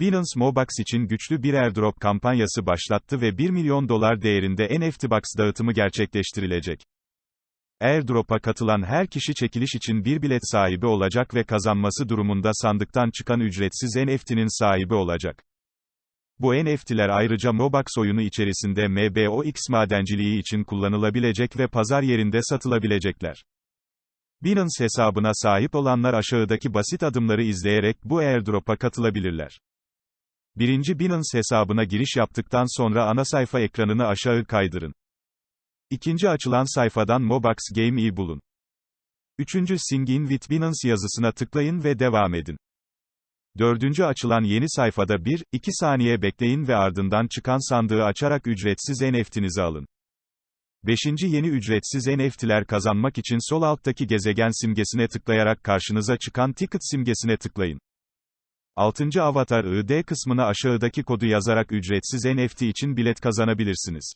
Binance Mobax için güçlü bir airdrop kampanyası başlattı ve 1 milyon dolar değerinde NFT Box dağıtımı gerçekleştirilecek. Airdrop'a katılan her kişi çekiliş için bir bilet sahibi olacak ve kazanması durumunda sandıktan çıkan ücretsiz NFT'nin sahibi olacak. Bu NFT'ler ayrıca Mobax oyunu içerisinde MBOX madenciliği için kullanılabilecek ve pazar yerinde satılabilecekler. Binance hesabına sahip olanlar aşağıdaki basit adımları izleyerek bu airdrop'a katılabilirler. Birinci Binance hesabına giriş yaptıktan sonra ana sayfa ekranını aşağı kaydırın. İkinci açılan sayfadan Mobax Game'i bulun. Üçüncü Sing in with Binance yazısına tıklayın ve devam edin. Dördüncü açılan yeni sayfada 1-2 saniye bekleyin ve ardından çıkan sandığı açarak ücretsiz NFT'nizi alın. Beşinci yeni ücretsiz NFT'ler kazanmak için sol alttaki gezegen simgesine tıklayarak karşınıza çıkan ticket simgesine tıklayın. Altıncı avatar ID kısmına aşağıdaki kodu yazarak ücretsiz NFT için bilet kazanabilirsiniz.